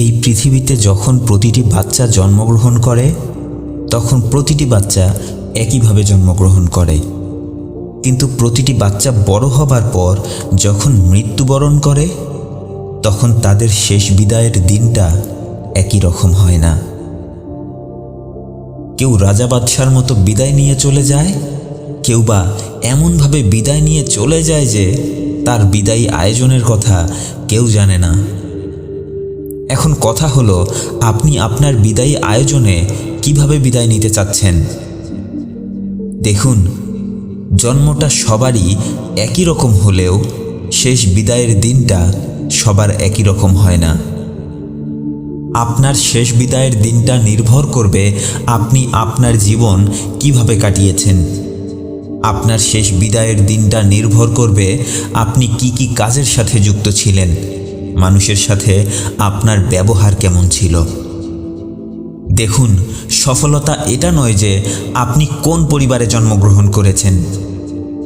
এই পৃথিবীতে যখন প্রতিটি বাচ্চা জন্মগ্রহণ করে, তখন প্রতিটি বাচ্চা একইভাবে জন্মগ্রহণ করে। কিন্তু প্রতিটি বাচ্চা বড় হবার পর যখন মৃত্যুবরণ করে, তখন তাদের শেষ বিদায়ের দিনটা একই রকম হয় না। কেউ রাজা বাদশার মতো বিদায় নিয়ে চলে যায়, কেউ বা এমনভাবে বিদায় নিয়ে চলে যায় যে তার বিদায়ী আয়োজনের কথা কেউ জানে না। এখন কথা হলো, আপনি আপনার বিদায়ী আয়োজনে কীভাবে বিদায় নিতে চাচ্ছেন? দেখুন, জন্মটা সবারই একই রকম হলেও শেষ বিদায়ের দিনটা সবার একই রকম হয় না। আপনার শেষ বিদায়ের দিনটা নির্ভর করবে আপনি আপনার জীবন কীভাবে কাটিয়েছেন। আপনার শেষ বিদায়ের দিনটা নির্ভর করবে আপনি কি কি কাজের সাথে যুক্ত ছিলেন। মানুষের সাথে আপনার ব্যবহার কেমন ছিল? দেখুন, সফলতা এটা নয় যে আপনি কোন পরিবারে জন্মগ্রহণ করেছেন।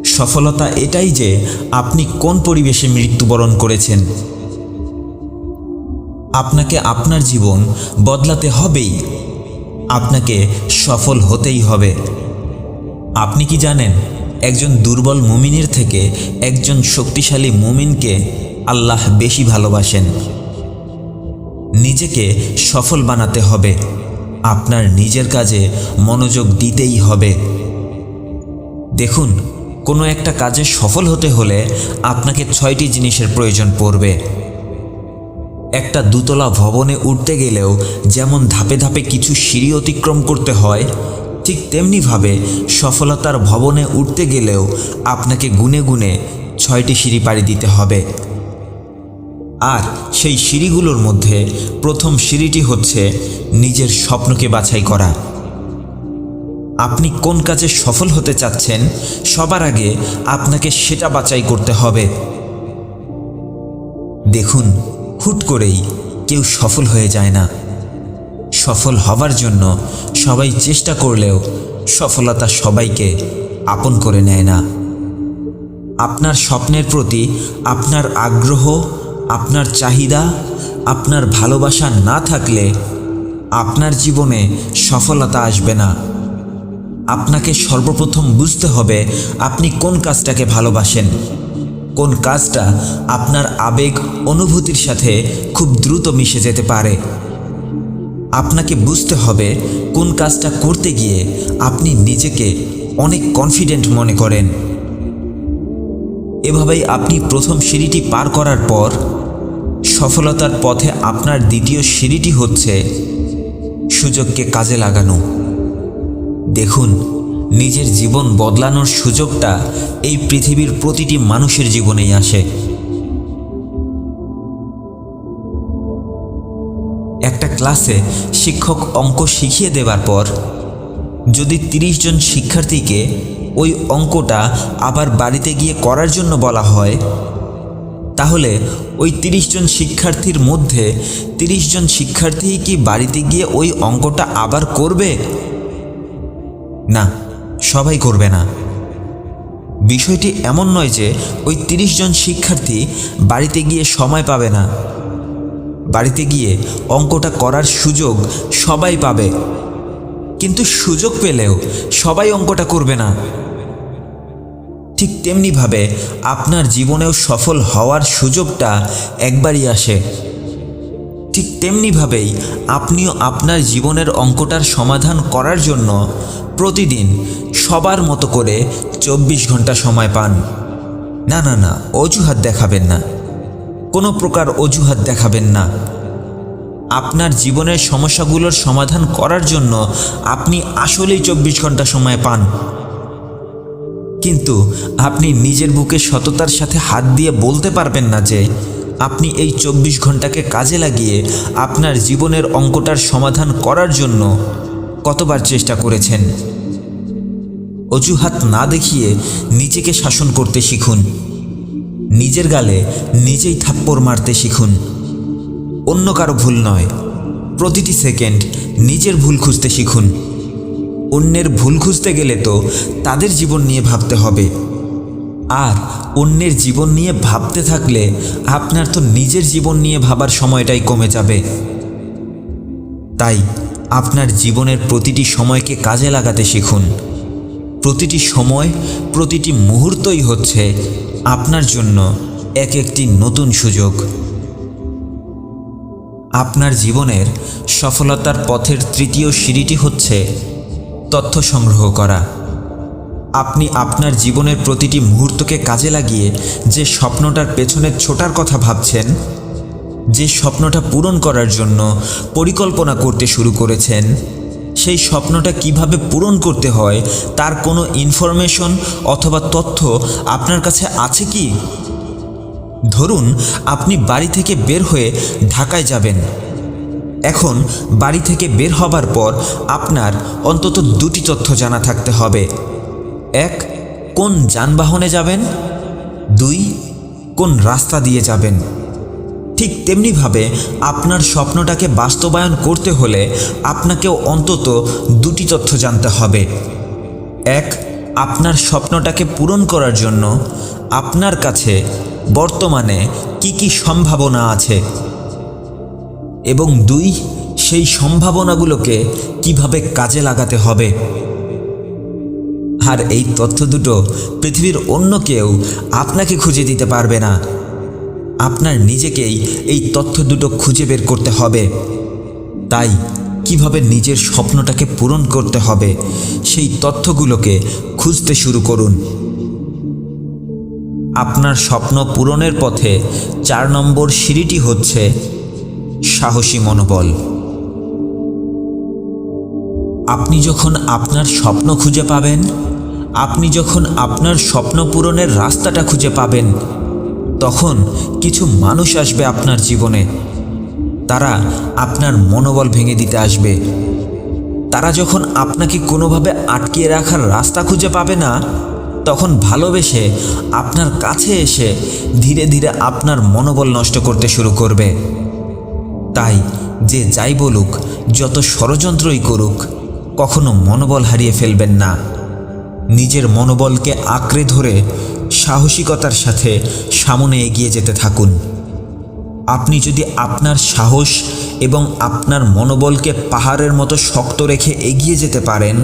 সফলতা এটাই যে আপনি কোন পরিবেশে মৃত্যুবরণ করেছেন। আপনাকে আপনার জীবন বদলাতে হবেই। আপনাকে সফল হতেই হবে। আপনি কি জানেন, একজন দুর্বল মুমিনের থেকে একজন শক্তিশালী মুমিনকে আল্লাহ বেশি ভালোবাসেন। নিজেকে সফল বানাতে হবে। আপনার নিজের কাজে মনোযোগ দিতেই হবে। দেখুন, কোনো একটা কাজে সফল হতে হলে আপনাকে ছয়টি জিনিসের প্রয়োজন পড়বে। একটা দুতলা ভবনে উঠতে গেলেও যেমন ধাপে ধাপে কিছু সিঁড়ি অতিক্রম করতে হয়, ঠিক তেমনিভাবে সফলতার ভবনে উঠতে গেলেও আপনাকে গুনে গুনে ছয়টি সিঁড়ি পাড়ি দিতে হবে। আর সেই সিঁড়িগুলোর মধ্যে প্রথম সিঁড়িটি হচ্ছে নিজের স্বপ্নকে বাছাই করা। আপনি কোন কাজে সফল হতে চাচ্ছেন, সবার আগে আপনাকে সেটা বাছাই করতে হবে। দেখুন, হুট করেই কেউ সফল হয়ে যায় না। সফল হবার জন্য সবাই চেষ্টা করলেও সফলতা সবাইকে আপন করে নেয় না। আপনার স্বপ্নের প্রতি আপনার আগ্রহ আপনার চাহিদা, আপনার ভালোবাসা না থাকলে আপনার জীবনে সফলতা আসবে না। আপনাকে সর্বপ্রথম বুঝতে হবে আপনি কোন কাজটাকে ভালোবাসেন। কোন কাজটা আপনার আবেগ, অনুভূতির সাথে খুব দ্রুত মিশে যেতে পারে। আপনাকে বুঝতে হবে কোন কাজটা করতে গিয়ে আপনি নিজেকে অনেক কনফিডেন্ট মনে করেন। এভাবেই আপনি প্রথম সিঁড়িটি পার করার পর সফলতার পথে আপনার দ্বিতীয় সিঁড়িটি হচ্ছে সুযোগকে কাজে লাগানো। দেখুন, নিজের জীবন বদলানোর সুযোগটা এই পৃথিবীর প্রতিটি মানুষের জীবনেই আসে। একটা ক্লাসে শিক্ষক অঙ্ক শিখিয়ে দেওয়ার পর যদি তিরিশ জন শিক্ষার্থীকে ওই অঙ্কটা আবার বাড়িতে গিয়ে করার জন্য বলা হয় তাহলে ওই তিরিশ জন শিক্ষার্থীর মধ্যে তিরিশ জন শিক্ষার্থী কি বাড়িতে গিয়ে ওই অঙ্কটা আবার করবে? না, সবাই করবে না। বিষয়টি এমন নয় যে ওই তিরিশ জন শিক্ষার্থী বাড়িতে গিয়ে সময় পাবে না। বাড়িতে গিয়ে অঙ্কটা করার সুযোগ সবাই পাবে। কিন্তু সুযোগ পেলেও সবাই অঙ্কটা করবে না। ঠিক তেমনিভাবে আপনার জীবনেও সফল হওয়ার সুযোগটা একবারই আসে। ঠিক তেমনিভাবেই আপনিও আপনার জীবনের অঙ্কটার সমাধান করার জন্য প্রতিদিন সবার মতো করে চব্বিশ ঘণ্টা সময় পান। না না না, অজুহাত দেখাবেন না। কোনো প্রকার অজুহাত দেখাবেন না। আপনার জীবনের সমস্যাগুলোর সমাধান করার জন্য আপনি আসলেই চব্বিশ ঘণ্টা সময় পান। কিন্তু আপনি নিজের বুকে সততার সাথে হাত দিয়ে বলতে পারবেন না যে আপনি এই চব্বিশ ঘন্টাকে কাজে লাগিয়ে আপনার জীবনের অঙ্কটার সমাধান করার জন্য কতবার চেষ্টা করেছেন। অজুহাত না দেখিয়ে নিজেকে শাসন করতে শিখুন। নিজের গালে নিজেই থাপ্পড় মারতে শিখুন। অন্য কারও ভুল নয়। প্রতিটি সেকেন্ড নিজের ভুল খুঁজতে শিখুন। অন্যের ভুল খুঁজতে গেলে তো তাদের জীবন নিয়ে ভাবতে হবে। আর অন্যের জীবন নিয়ে ভাবতে থাকলে আপনার তো নিজের জীবন নিয়ে ভাবার সময়টাই কমে যাবে। তাই আপনার জীবনের প্রতিটি সময়কে কাজে লাগাতে শিখুন। প্রতিটি সময়, প্রতিটি মুহূর্তই হচ্ছে আপনার জন্য এক একটি নতুন সুযোগ। আপনার জীবনের সফলতার পথের তৃতীয় সিঁড়িটি হচ্ছে তথ্য সংগ্রহ করা। আপনি আপনার জীবনের প্রতিটি মুহূর্তকে কাজে লাগিয়ে যে স্বপ্নটার পেছনে ছোটার কথা ভাবছেন, যে স্বপ্নটা পূরণ করার জন্য পরিকল্পনা করতে শুরু করেছেন, সেই স্বপ্নটা কীভাবে পূরণ করতে হয়, তার কোনো ইনফরমেশন অথবা তথ্য আপনার কাছে আছে কি? ধরুন, আপনি বাড়ি থেকে বের হয়ে ঢাকায় যাবেন। এখন বাড়ি থেকে বের হবার পর আপনার অন্তত দুটি তথ্য জানা থাকতে হবে। এক, কোন যানবাহনে যাবেন? দুই, কোন রাস্তা দিয়ে যাবেন? ঠিক তেমনিভাবে আপনার স্বপ্নটাকে বাস্তবায়ন করতে হলে আপনাকেও অন্তত দুটি তথ্য জানতে হবে। এক, আপনার স্বপ্নটাকে পূরণ করার জন্য আপনার কাছে বর্তমানে কি কি সম্ভাবনা আছে? এবং দুই, সেই সম্ভাবনাগুলোকে কীভাবে কাজে লাগাতে হবে। আর এই তথ্য দুটো পৃথিবীর অন্য কেউ আপনাকে খুঁজে দিতে পারবে না। আপনার নিজেকেই এই তথ্য দুটো খুঁজে বের করতে হবে। তাই কীভাবে নিজের স্বপ্নটাকে পূরণ করতে হবে, সেই তথ্যগুলোকে খুঁজতে শুরু করুন। আপনার স্বপ্ন পূরণের পথে চার নম্বর সিঁড়িটি হচ্ছে সাহসী মনোবল। আপনি যখন আপনার স্বপ্ন খুঁজে পাবেন, আপনি যখন আপনার স্বপ্ন পূরণের রাস্তাটা খুঁজে পাবেন, তখন কিছু মানুষ আসবে আপনার জীবনে। তারা আপনার মনোবল ভেঙে দিতে আসবে। তারা যখন আপনাকে কোনোভাবে আটকিয়ে রাখার রাস্তা খুঁজে পাবে না, তখন ভালোবেসে আপনার কাছে এসে ধীরে ধীরে আপনার মনোবল নষ্ট করতে শুরু করবে। তাই যে যাই বলুক, যত ষড়যন্ত্রই করুক, কখনো মনোবল হারিয়ে ফেলবেন না। নিজের মনোবলকে আঁকড়ে ধরে সাহসিকতার সাথে সামনে এগিয়ে যেতে থাকুন। আপনি যদি আপনার সাহস এবং আপনার মনোবলকে পাহাড়ের মতো শক্ত রেখে এগিয়ে যেতে পারেন,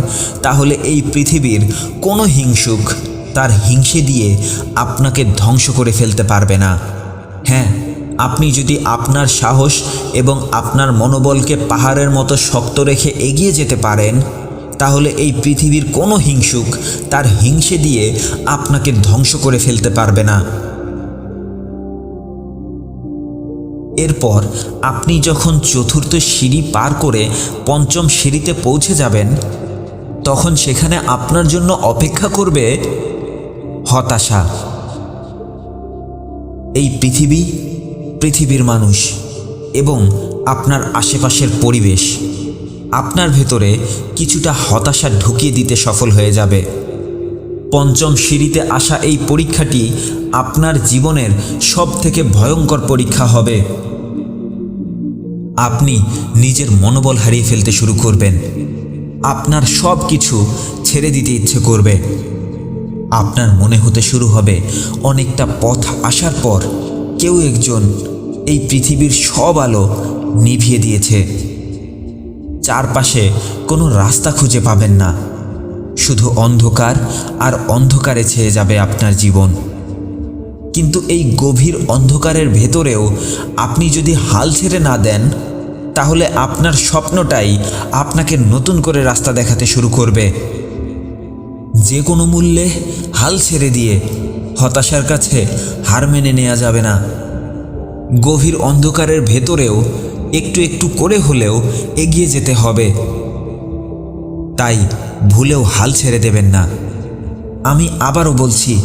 তাহলে এই পৃথিবীর কোনো হিংসুক তার হিংসে দিয়ে আপনাকে ধ্বংস করে ফেলতে পারবে না। হ্যাঁ আপনি যদি আপনার সাহস এবং আপনার মনোবলকে পাহাড়ের মতো শক্ত রেখে এগিয়ে যেতে পারেন, তাহলে এই পৃথিবীর কোনো হিংসুক তার হিংসে দিয়ে আপনাকে ধ্বংস করে ফেলতে পারবে না। এরপর আপনি যখন চতুর্থ সিঁড়ি পার করে পঞ্চম সিঁড়িতে পৌঁছে যাবেন, তখন সেখানে আপনার জন্য অপেক্ষা করবে হতাশা। এই পৃথিবী পৃথিবীর মানুষ এবং আপনার আশেপাশের পরিবেশ। আপনার ভেতরে কিছুটা হতাশা ঢুকিয়ে দিতে সফল হয়ে যাবে। পঞ্চম সিঁড়িতে আসা এই পরীক্ষাটি আপনার জীবনের সব থেকে ভয়ঙ্কর পরীক্ষা হবে। আপনি নিজের মনোবল হারিয়ে ফেলতে শুরু করবেন। আপনার সব কিছু ছেড়ে দিতে ইচ্ছে করবে। আপনার মনে হতে শুরু হবে, অনেকটা পথ আসার পর কেউ একজন এই পৃথিবীর সব আলো নিভিয়ে দিয়েছে। চারপাশে কোনো রাস্তা খুঁজে পাবেন না। শুধু অন্ধকার আর অন্ধকারে ছেয়ে যাবে আপনার জীবন। কিন্তু এই গভীর অন্ধকারের ভেতরেও আপনি যদি হাল ছেড়ে না দেন, তাহলে আপনার স্বপ্নটাই আপনাকে নতুন করে রাস্তা দেখাতে শুরু করবে। যে কোনো মূল্যে হাল ছেড়ে দিয়ে হতাশার কাছে হার মেনে নেওয়া যাবে না। গভীর অন্ধকারের ভেতরেও একটু একটু করে হলেও এগিয়ে যেতে হবে। তাই ভুলেও হাল ছেড়ে দেবেন না। আমি আবারও বলছি,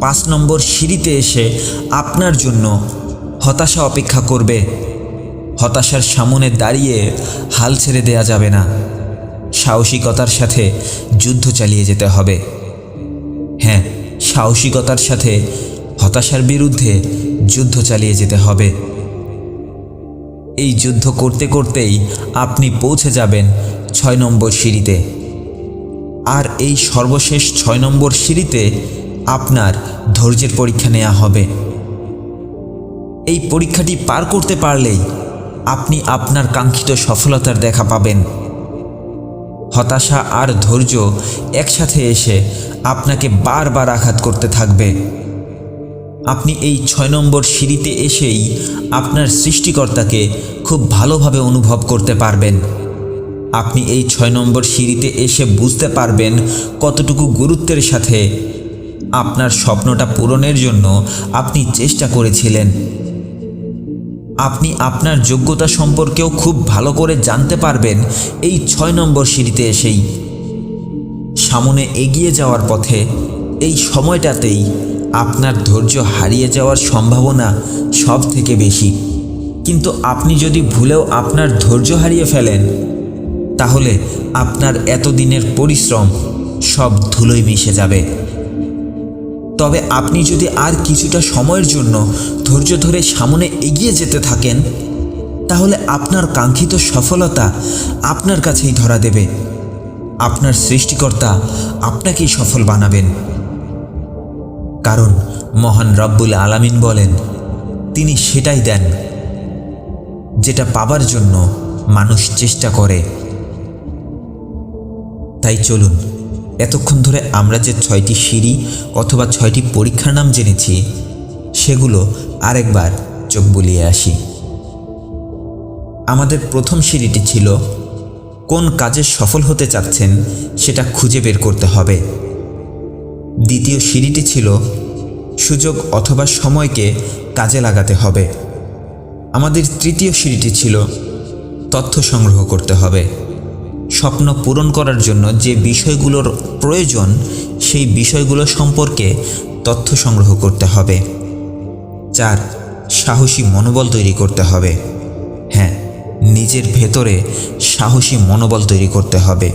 পাঁচ নম্বর সিঁড়িতে এসে আপনার জন্য হতাশা অপেক্ষা করবে। হতাশার সামনে দাঁড়িয়ে হাল ছেড়ে দেয়া যাবে না। সাহসিকতার সাথে যুদ্ধ চালিয়ে যেতে হবে। হ্যাঁ সাহসিকতার সাথে হতাশার বিরুদ্ধে যুদ্ধ চালিয়ে যেতে হবে। এই যুদ্ধ করতে করতেই আপনি পৌঁছে যাবেন ছয় নম্বর সিঁড়িতে। আর এই সর্বশেষ ছয় নম্বর সিঁড়িতে আপনার ধৈর্যের পরীক্ষা নেওয়া হবে। এই পরীক্ষাটি পার করতে পারলেই আপনি আপনার কাঙ্ক্ষিত সফলতার দেখা পাবেন। হতাশা আর ধৈর্য একসাথে এসে আপনাকে বারবার আঘাত করতে থাকবে। আপনি এই ছয় নম্বর সিঁড়িতে এসেই আপনার সৃষ্টিকর্তাকে খুব ভালোভাবে অনুভব করতে পারবেন। আপনি এই ছয় নম্বর সিঁড়িতে এসে বুঝতে পারবেন কতটুকু গুরুত্বের সাথে আপনার স্বপ্নটা পূরণের জন্য আপনি চেষ্টা করেছিলেন। আপনি আপনার যোগ্যতা সম্পর্কেও খুব ভালো করে জানতে পারবেন এই ছয় নম্বর সিঁড়িতে এসেই। সামনে এগিয়ে যাওয়ার পথে এই সময়টাতেই আপনার ধৈর্য হারিয়ে যাওয়ার সম্ভাবনা সব থেকে বেশি। কিন্তু আপনি যদি ভুলেও আপনার ধৈর্য হারিয়ে ফেলেন, তাহলে আপনার এতদিনের পরিশ্রম সব ধুলোয় মিশে যাবে। তবে আপনি যদি আর কিছুটা সময়ের জন্য ধৈর্য ধরে সামনে এগিয়ে যেতে থাকেন, তাহলে আপনার কাঙ্ক্ষিত সফলতা আপনার কাছেই ধরা দেবে। আপনার সৃষ্টিকর্তা আপনাকেই সফল বানাবেন। কারণ মহান রব্বুল আলামিন বলেন, তিনি সেটাই দেন যেটা পাবার জন্য মানুষ চেষ্টা করে। তাই চলুন, এতক্ষণ ধরে আমরা যে ছয়টি সিঁড়ি অথবা ছয়টি পরীক্ষার নাম জেনেছি, সেগুলো আরেকবার চোখ বুলিয়ে আসি। আমাদের প্রথম সিঁড়িটি ছিল, কোন কাজে সফল হতে চাচ্ছেন সেটা খুঁজে বের করতে হবে। দ্বিতীয় সিঁড়িটি ছিল সুযোগ অথবা সময়কে কাজে লাগাতে হবে। আমাদের তৃতীয় সিঁড়িটি ছিল তথ্য সংগ্রহ করতে হবে। স্বপ্ন পূরণ করার জন্য যে বিষয়গুলোর প্রয়োজন, সেই বিষয়গুলো সম্পর্কে তথ্য সংগ্রহ করতে হবে। চার, সাহসী মনোবল তৈরি করতে হবে। হ্যাঁ নিজের ভেতরে সাহসী মনোবল তৈরি করতে হবে।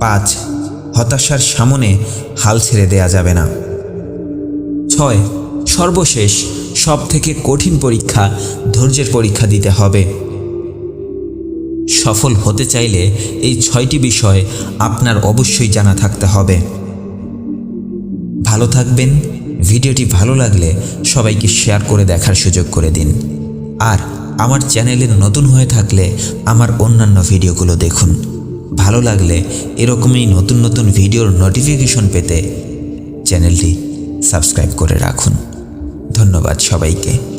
পাঁচ হতাশার সামনে হাল ছেড়ে দেয়া যাবে না। ছয়, সর্বশেষ সব থেকে কঠিন পরীক্ষা ধৈর্যের পরীক্ষা দিতে হবে। সফল হতে চাইলে এই ছয়টি বিষয় আপনার অবশ্যই জানা থাকতে হবে। ভালো থাকবেন, ভিডিওটি ভালো লাগলে সবাইকে শেয়ার করে দেখার সুযোগ করে দিন। আর আমার চ্যানেলে নতুন হয়ে থাকলে আমার অন্যান্য ভিডিওগুলো দেখুন। ভালো লাগলে এরকমই নতুন নতুন ভিডিওর নোটিফিকেশন পেতে চ্যানেলটি সাবস্ক্রাইব করে রাখুন। ধন্যবাদ সবাইকে।